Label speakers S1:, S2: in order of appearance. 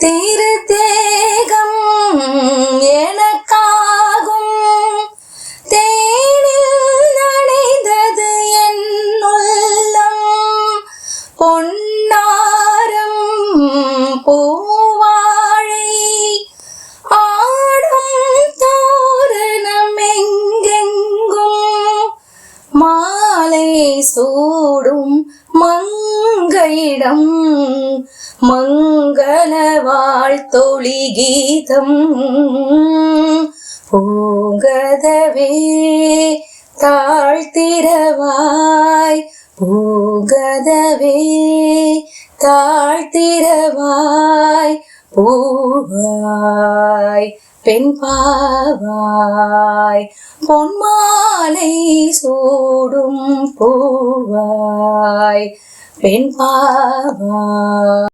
S1: திரு தேகம் எனக்காகும். தேனில் நனைந்தது என் உள்ளம். பொன்னாரம் பூவாழை ஆடும் தோரணம் எங்கெங்கும். மாலை சூடும் மங்கையிடம் மங்கள வாழ்த்தொழி கீதம் பூங்கதவே தாழ்த்திரவாய். பூங்கதவே தாழ்த்திரவாய். பூவாய் பெண் பாவாய் பொன்மாலை சூடும் பூவாய் பெண் பாவாய்